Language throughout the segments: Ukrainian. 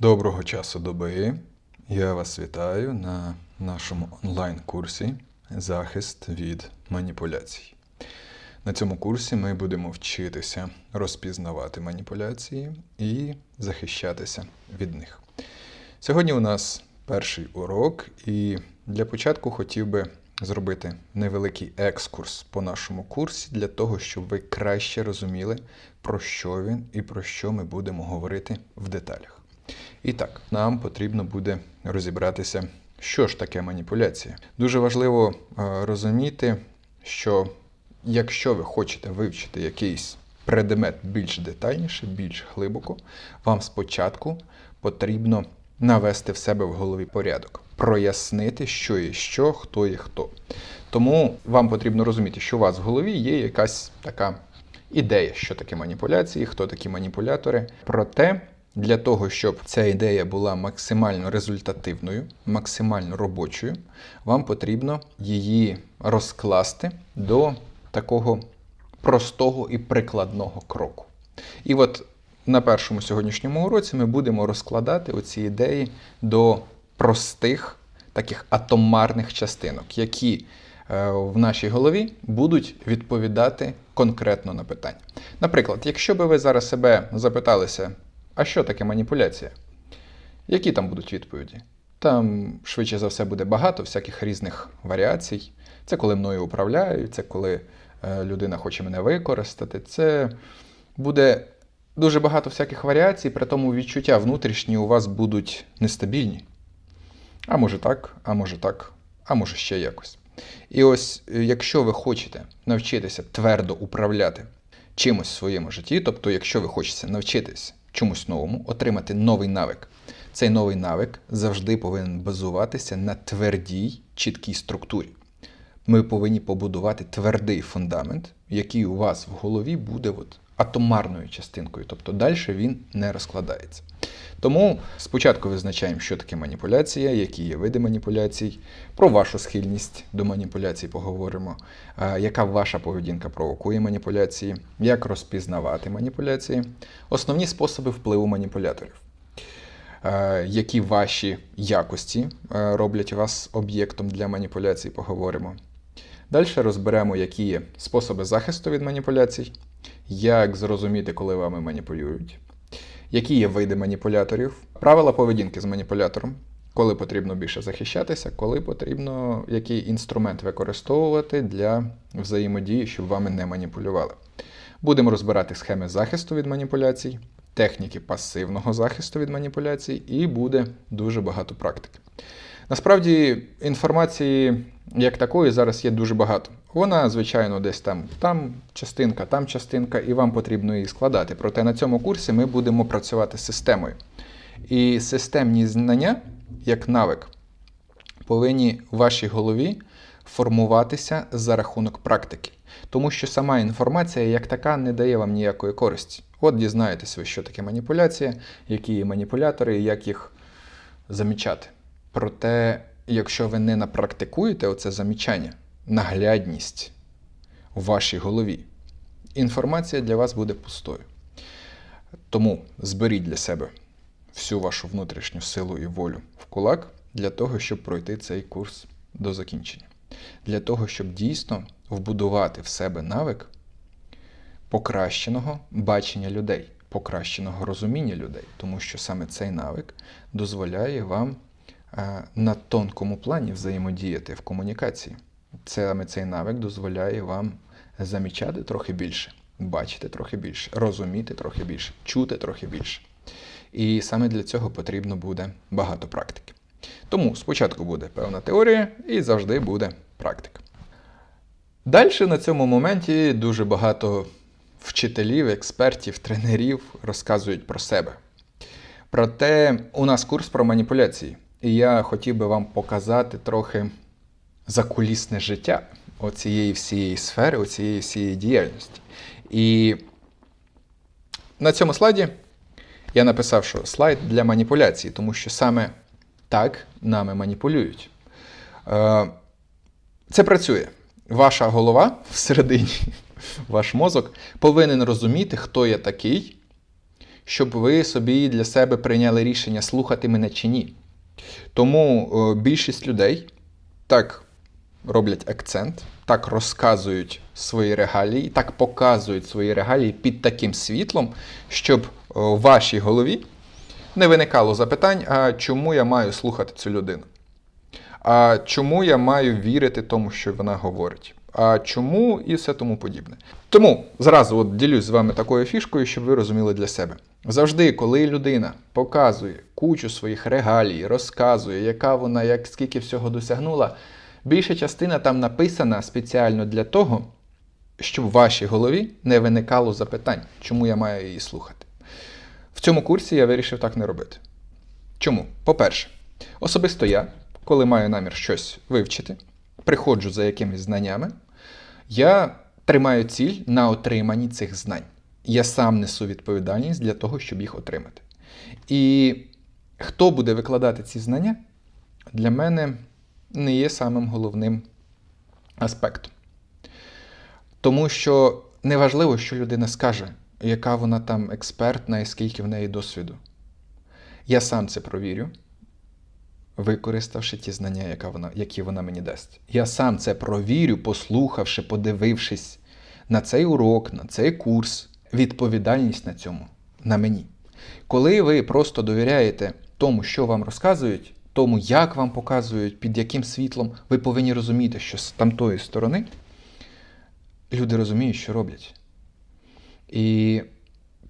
Доброго часу доби. Я вас вітаю на нашому онлайн-курсі Захист від маніпуляцій. На цьому курсі ми будемо вчитися розпізнавати маніпуляції і захищатися від них. Сьогодні у нас перший урок, і для початку хотів би зробити невеликий екскурс по нашому курсі для того, щоб ви краще розуміли, про що він і про що ми будемо говорити в деталях. І так, нам потрібно буде розібратися, що ж таке маніпуляція. Дуже важливо е, розуміти, що якщо ви хочете вивчити якийсь предмет більш детальніше, більш глибоко, вам спочатку потрібно навести в себе в голові порядок, прояснити, що є що, хто є хто. Тому вам потрібно розуміти, що у вас в голові є якась така ідея, що таке маніпуляції, хто такі маніпулятори. Проте для того, щоб ця ідея була максимально результативною, максимально робочою, вам потрібно її розкласти до такого простого і прикладного кроку. І от на першому сьогоднішньому уроці ми будемо розкладати оці ідеї до простих таких атомарних частинок, які е, в нашій голові будуть відповідати конкретно на питання. Наприклад, якщо би ви зараз себе запиталися, а що таке маніпуляція? Які там будуть відповіді? Там, швидше за все, буде багато всяких різних варіацій. Це коли мною управляють, це коли е, людина хоче мене використати. Це буде дуже багато всяких варіацій, при тому відчуття внутрішні у вас будуть нестабільні. А може так, а може так, а може ще якось. І ось, е, якщо ви хочете навчитися твердо управляти чимось в своєму житті, тобто, якщо ви хочете навчитись чомусь новому, отримати новий навик, цей новий навик завжди повинен базуватися на твердій, чіткій структурі. Ми повинні побудувати твердий фундамент, який у вас в голові буде от атомарною частинкою, тобто далі він не розкладається. Тому спочатку визначаємо, що таке маніпуляція, які є види маніпуляцій, про вашу схильність до маніпуляцій поговоримо, яка ваша поведінка провокує маніпуляції, як розпізнавати маніпуляції, основні способи впливу маніпуляторів. Е, Які ваші якості е, роблять вас об'єктом для маніпуляцій, поговоримо. Далі розберемо, які є способи захисту від маніпуляцій, як зрозуміти, коли вами маніпулюють, які є види маніпуляторів, правила поведінки з маніпулятором, коли потрібно більше захищатися, коли потрібно який інструмент використовувати для взаємодії, щоб вами не маніпулювали. Будемо розбирати схеми захисту від маніпуляцій, техніки пасивного захисту від маніпуляцій, і буде дуже багато практики. Насправді інформації як такої зараз є дуже багато. Вона, звичайно, десь там, там частинка, там частинка, і вам потрібно її складати. Проте на цьому курсі ми будемо працювати з системою. І системні знання, як навик, повинні в вашій голові формуватися за рахунок практики. Тому що сама інформація, як така, не дає вам ніякої користі. От дізнаєтесь ви, що таке маніпуляція, які є маніпулятори, і як їх замічати. Проте, якщо ви не напрактикуєте оце замічання, наглядність у вашій голові, інформація для вас буде пустою. Тому зберіть для себе всю вашу внутрішню силу і волю в кулак для того, щоб пройти цей курс до закінчення. Для того, щоб дійсно вбудувати в себе навик покращеного бачення людей, покращеного розуміння людей, тому що саме цей навик дозволяє вам на тонкому плані взаємодіяти в комунікації. Саме цей навик дозволяє вам замічати трохи більше, бачити трохи більше, розуміти трохи більше, чути трохи більше. І саме для цього потрібно буде багато практики. Тому спочатку буде певна теорія і завжди буде практика. Далі на цьому моменті дуже багато вчителів, експертів, тренерів розказують про себе. Проте у нас курс про маніпуляції, і я хотів би вам показати трохи закулісне життя оцієї всієї сфери, оцієї всієї діяльності. І на цьому слайді я написав, що слайд для маніпуляції, тому що саме так нами маніпулюють. Е, Це працює. Ваша голова всередині, ваш мозок повинен розуміти, хто я такий, щоб ви собі для себе прийняли рішення, слухати мене чи ні. Тому е, більшість людей так роблять акцент, так розказують свої регалії, так показують свої регалії під таким світлом, щоб е, в вашій голові не виникало запитань, а чому я маю слухати цю людину? А чому я маю вірити тому, що вона говорить? А чому і все тому подібне. Тому зразу от ділюсь з вами такою фішкою, щоб ви розуміли для себе. Завжди, коли людина показує кучу своїх регалій, розказує, яка вона, як скільки всього досягнула, більша частина там написана спеціально для того, щоб в вашій голові не виникало запитань, чому я маю її слухати. В цьому курсі я вирішив так не робити. Чому? По-перше, особисто я, коли маю намір щось вивчити, приходжу за якимись знаннями, я тримаю ціль на отриманні цих знань. Я сам несу відповідальність для того, щоб їх отримати. І хто буде викладати ці знання, для мене не є самим головним аспектом. Тому що неважливо, що людина скаже, яка вона там експертна і скільки в неї досвіду. Я сам це провірю, використавши ті знання, яка вона, які вона мені дасть. Я сам це провірю, послухавши, подивившись на цей урок, на цей курс. Відповідальність на цьому на мені. Коли ви просто довіряєте тому, що вам розказують, тому, як вам показують, під яким світлом, ви повинні розуміти, що з тамтої сторони люди розуміють, що роблять. І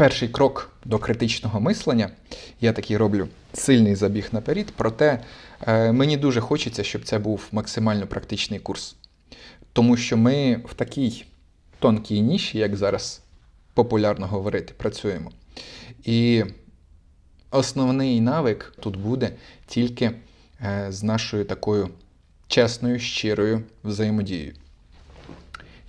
перший крок до критичного мислення, я такий роблю сильний забіг наперед, проте е, мені дуже хочеться, щоб це був максимально практичний курс. Тому що ми в такій тонкій ніші, як зараз популярно говорити, працюємо. І основний навик тут буде тільки е, з нашою такою чесною, щирою взаємодією.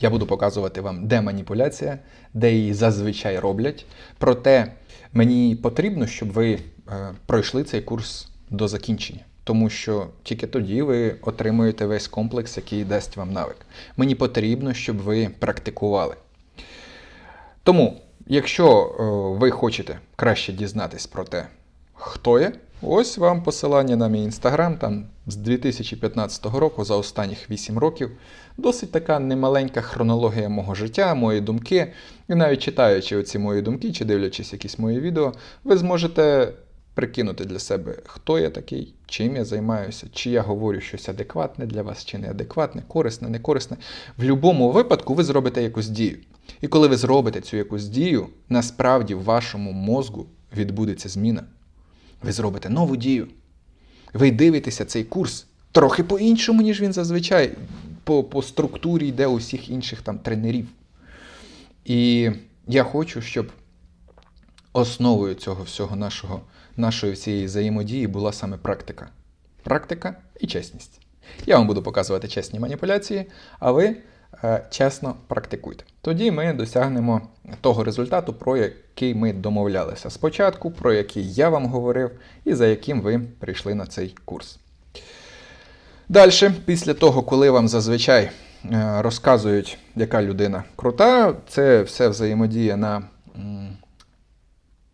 Я буду показувати вам, де маніпуляція, де її зазвичай роблять. Проте мені потрібно, щоб ви е, пройшли цей курс до закінчення, тому що тільки тоді ви отримуєте весь комплекс, який дасть вам навик. Мені потрібно, щоб ви практикували. Тому, якщо е, ви хочете краще дізнатись про те, хто я, ось вам посилання на мій інстаграм, там з 2015 року, за останніх 8 років, досить така немаленька хронологія мого життя, мої думки. І навіть читаючи оці мої думки чи дивлячись якісь мої відео, ви зможете прикинути для себе, хто я такий, чим я займаюся, чи я говорю щось адекватне для вас, чи неадекватне, корисне, не корисне. В будь-якому випадку ви зробите якусь дію. І коли ви зробите цю якусь дію, насправді в вашому мозку відбудеться зміна. Ви зробите нову дію. Ви дивитеся цей курс трохи по-іншому, ніж він зазвичай, по, по структурі йде усіх інших там тренерів. І я хочу, щоб основою цього всього нашого, нашої всієї взаємодії була саме практика. Практика і чесність. Я вам буду показувати чесні маніпуляції, а ви чесно практикуйте. Тоді ми досягнемо того результату, про який ми домовлялися спочатку, про який я вам говорив, і за яким ви прийшли на цей курс. Далі, після того, коли вам зазвичай е, розказують, яка людина крута, це все взаємодія на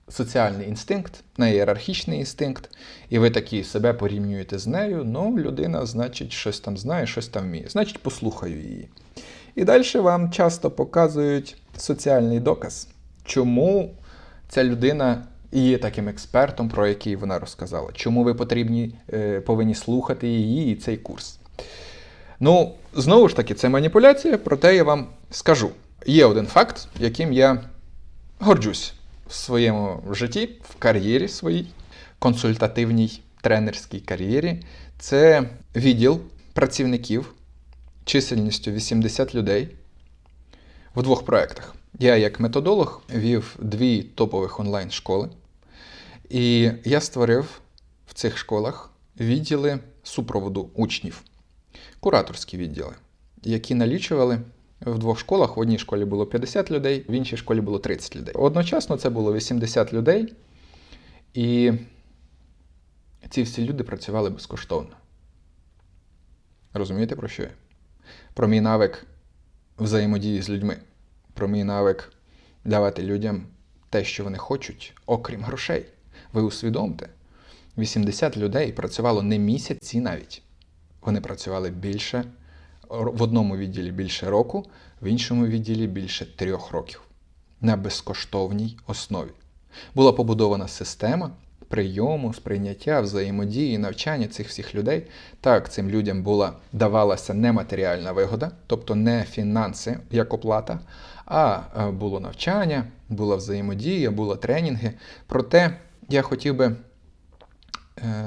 соціальний інстинкт, на ієрархічний інстинкт, і ви такі себе порівнюєте з нею, ну, людина, значить, щось там знає, щось там вміє. Значить, послухаю її. І далі вам часто показують соціальний доказ, чому ця людина є таким експертом, про який вона розказала, чому ви потрібні, е, повинні слухати її і цей курс. Ну, знову ж таки, це маніпуляція, проте я вам скажу. Є один факт, яким я горджусь в своєму житті, в кар'єрі своїй, консультативній тренерській кар'єрі. Це відділ працівників чисельністю 80 людей в двох проєктах. Я, як методолог, вів дві топових онлайн-школи, і я створив в цих школах відділи супроводу учнів, кураторські відділи, які налічували в двох школах. В одній школі було 50 людей, в іншій школі було 30 людей. Одночасно це було 80 людей, і ці всі люди працювали безкоштовно. Розумієте, про що я? Про мій навик взаємодії з людьми, про мій навик давати людям те, що вони хочуть, окрім грошей. Ви усвідомте, 80 людей працювало не місяці навіть. Вони працювали більше в одному відділі більше року, в іншому відділі більше трьох років на безкоштовній основі. Була побудована система прийому, сприйняття, взаємодії, навчання цих всіх людей. Так, цим людям була давалася нематеріальна вигода, тобто не фінанси як оплата, а е, було навчання, була взаємодія, були тренінги. Проте я хотів би е,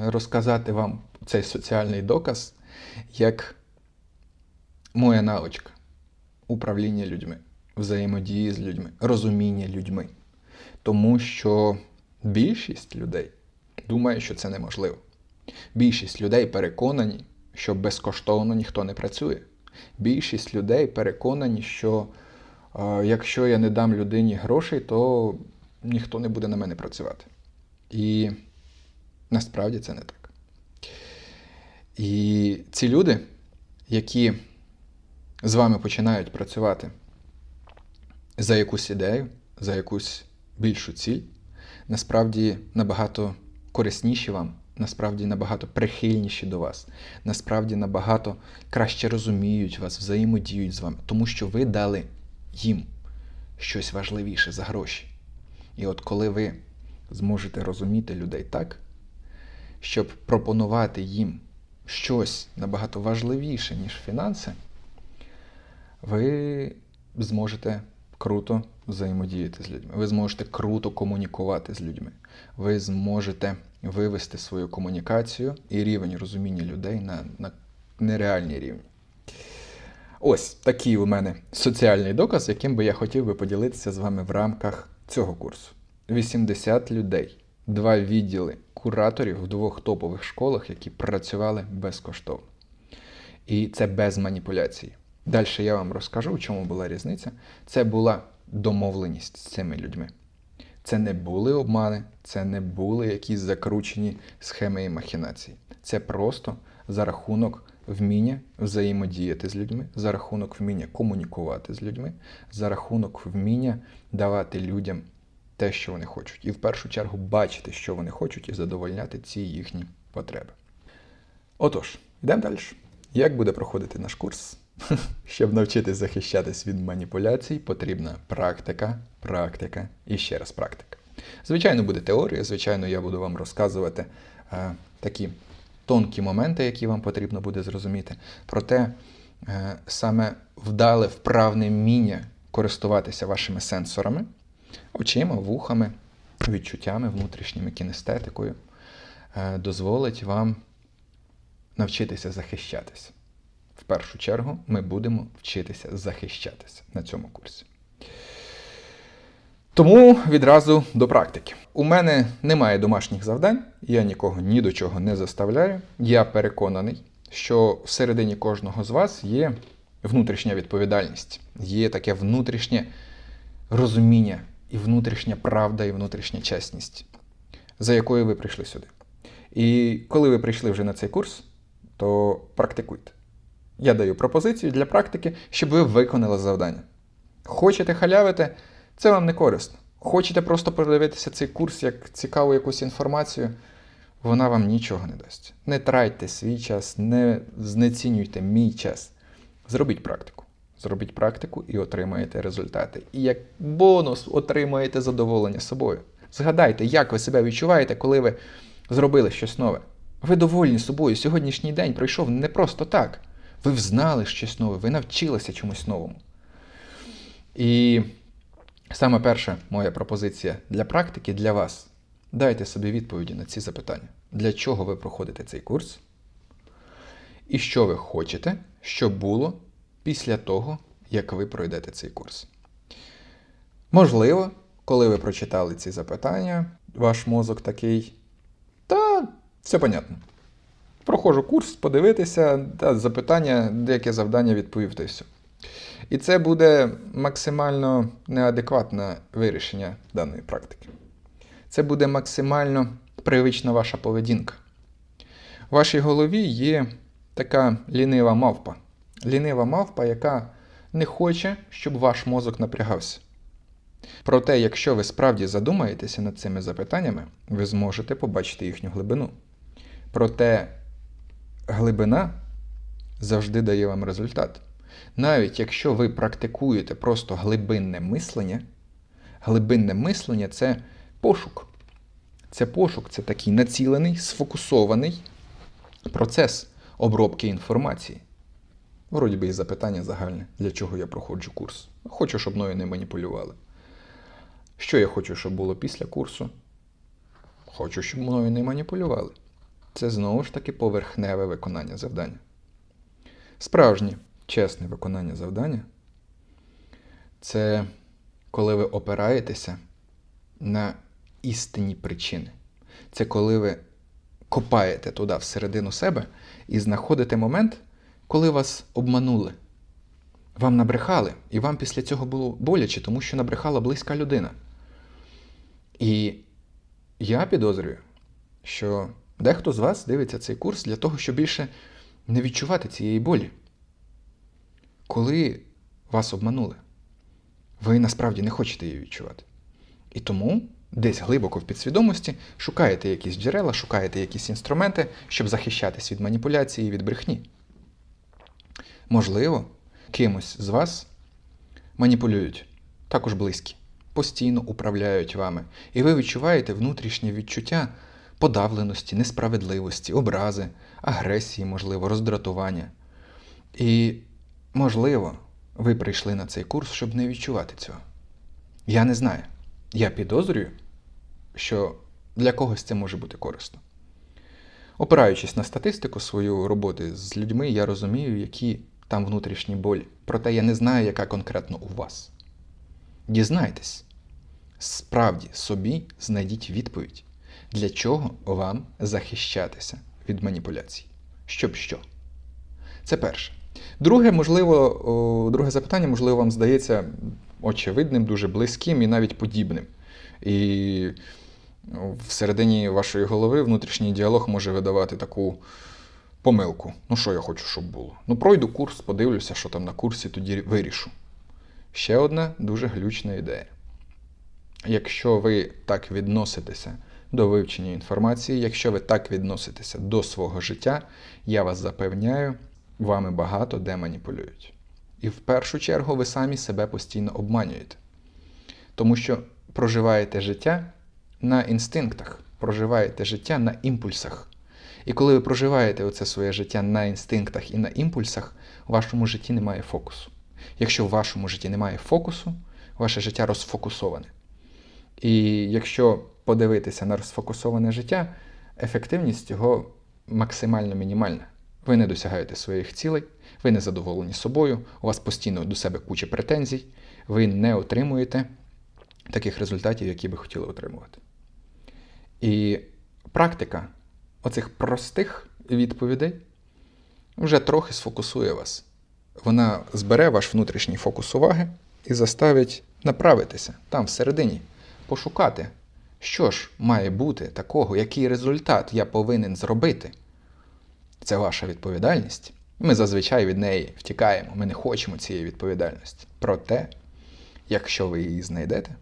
розказати вам цей соціальний доказ як моя навичка управління людьми, взаємодії з людьми, розуміння людьми. Тому що більшість людей думає, що це неможливо. Більшість людей переконані, що безкоштовно ніхто не працює. Більшість людей переконані, що е, якщо я не дам людині грошей, то ніхто не буде на мене працювати. І насправді це не так. І ці люди, які з вами починають працювати за якусь ідею, за якусь більшу ціль, насправді набагато корисніші вам, насправді набагато прихильніші до вас, насправді набагато краще розуміють вас, взаємодіють з вами, тому що ви дали їм щось важливіше за гроші. І от коли ви зможете розуміти людей так, щоб пропонувати їм щось набагато важливіше, ніж фінанси, ви зможете круто взаємодіяти з людьми. Ви зможете круто комунікувати з людьми. Ви зможете вивести свою комунікацію і рівень розуміння людей на, на нереальні рівні. Ось такий у мене соціальний доказ, яким би я хотів би поділитися з вами в рамках цього курсу. 80 людей, два відділи кураторів в двох топових школах, які працювали безкоштовно. І це без маніпуляції. Далі я вам розкажу, в чому була різниця. Це була домовленість з цими людьми. Це не були обмани, це не були якісь закручені схеми і махінації. Це просто за рахунок вміння взаємодіяти з людьми, за рахунок вміння комунікувати з людьми, за рахунок вміння давати людям те, що вони хочуть. І в першу чергу бачити, що вони хочуть, і задовольняти ці їхні потреби. Отож, йдемо далі. Як буде проходити наш курс? Щоб навчитись захищатись від маніпуляцій, потрібна практика, практика і ще раз практика. Звичайно, буде теорія, звичайно, я буду вам розказувати е, такі тонкі моменти, які вам потрібно буде зрозуміти. Проте е, саме вдале вправне вміння користуватися вашими сенсорами, очима, вухами, відчуттями, внутрішніми кінестетикою, е, дозволить вам навчитися захищатися. В першу чергу ми будемо вчитися захищатися на цьому курсі. Тому відразу до практики. У мене немає домашніх завдань, я нікого ні до чого не заставляю. Я переконаний, що всередині кожного з вас є внутрішня відповідальність, є таке внутрішнє розуміння, і внутрішня правда, і внутрішня чесність, за якою ви прийшли сюди. І коли ви прийшли вже на цей курс, то практикуйте. Я даю пропозицію для практики, щоб ви виконали завдання. Хочете халявити, це вам не корисно. Хочете просто подивитися цей курс як цікаву якусь інформацію, вона вам нічого не дасть. Не тратьте свій час, не знецінюйте мій час. Зробіть практику. Зробіть практику і отримаєте результати. І як бонус отримаєте задоволення собою. Згадайте, як ви себе відчуваєте, коли ви зробили щось нове. Ви довольні собою. Сьогоднішній день пройшов не просто так. Ви взнали щось нове, ви навчилися чомусь новому. І саме перша моя пропозиція для практики для вас. Дайте собі відповіді на ці запитання. Для чого ви проходите цей курс? І що ви хочете, щоб було після того, як ви пройдете цей курс? Можливо, коли ви прочитали ці запитання, ваш мозок такий. Та все понятно. Проходжу курс, подивитися, та запитання, деяке завдання відповів та все. І це буде максимально неадекватне вирішення даної практики. Це буде максимально привична ваша поведінка. У вашій голові є така лінива мавпа. Лінива мавпа, яка не хоче, щоб ваш мозок напрягався. Проте, якщо ви справді задумаєтеся над цими запитаннями, ви зможете побачити їхню глибину. Проте глибина завжди дає вам результат. Навіть якщо ви практикуєте просто глибинне мислення, глибинне мислення це пошук. Це пошук, це такий націлений, сфокусований процес обробки інформації. Вроді би і запитання загальне, для чого я проходжу курс. Хочу, щоб мною не маніпулювали. Що я хочу, щоб було після курсу? Хочу, щоб мною не маніпулювали. Це знову ж таки поверхневе виконання завдання. Справжнє, чесне виконання завдання це коли ви опираєтеся на істинні причини. Це коли ви копаєте туди всередину себе і знаходите момент, коли вас обманули. Вам набрехали, і вам після цього було боляче, тому що набрехала близька людина. І я підозрюю, що дехто з вас дивиться цей курс для того, щоб більше не відчувати цієї болі. Коли вас обманули, ви насправді не хочете її відчувати. І тому десь глибоко в підсвідомості шукаєте якісь джерела, шукаєте якісь інструменти, щоб захищатись від маніпуляції і від брехні. Можливо, кимось з вас маніпулюють, також близькі, постійно управляють вами, і ви відчуваєте внутрішнє відчуття подавленості, несправедливості, образи, агресії, можливо, роздратування. І, можливо, ви прийшли на цей курс, щоб не відчувати цього. Я не знаю. Я підозрюю, що для когось це може бути корисно. Опираючись на статистику свою роботи з людьми, я розумію, які там внутрішні болі. Проте я не знаю, яка конкретно у вас. Дізнайтесь, справді собі знайдіть відповідь, для чого вам захищатися від маніпуляцій. Щоб що? Це перше. Друге, можливо, друге запитання, можливо, вам здається очевидним, дуже близьким і навіть подібним. І всередині вашої голови внутрішній діалог може видавати таку помилку. Ну, що я хочу, щоб було? Ну, пройду курс, подивлюся, що там на курсі, тоді вирішу. Ще одна дуже глючна ідея. Якщо ви так відноситеся до вивчення інформації, якщо ви так відноситеся до свого життя, я вас запевняю, вами багато де маніпулюють. І в першу чергу ви самі себе постійно обманюєте. Тому що проживаєте життя на інстинктах, проживаєте життя на імпульсах. І коли ви проживаєте оце своє життя на інстинктах і на імпульсах, у вашому житті немає фокусу. Якщо в вашому житті немає фокусу, ваше життя розфокусоване. І якщо подивитися на розфокусоване життя, ефективність його максимально мінімальна. Ви не досягаєте своїх цілей, ви не задоволені собою, у вас постійно до себе куча претензій, ви не отримуєте таких результатів, які би хотіли отримувати. І практика оцих простих відповідей вже трохи сфокусує вас. Вона збере ваш внутрішній фокус уваги і заставить направитися там всередині, пошукати, що ж має бути такого, який результат я повинен зробити. Це ваша відповідальність. Ми зазвичай від неї втікаємо, ми не хочемо цієї відповідальності. Проте, якщо ви її знайдете,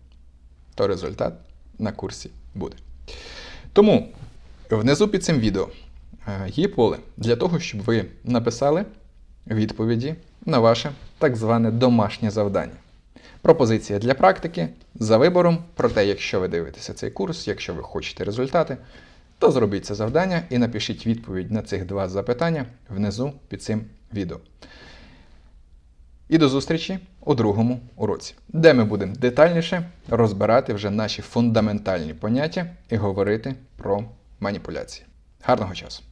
то результат на курсі буде. Тому внизу під цим відео е, є поле для того, щоб ви написали відповіді на ваше так зване домашнє завдання. Пропозиція для практики за вибором. Проте, якщо ви дивитеся цей курс, якщо ви хочете результати, то зробіть це завдання і напишіть відповідь на цих два запитання внизу під цим відео. І до зустрічі у другому уроці, де ми будемо детальніше розбирати вже наші фундаментальні поняття і говорити про маніпуляції. Гарного часу!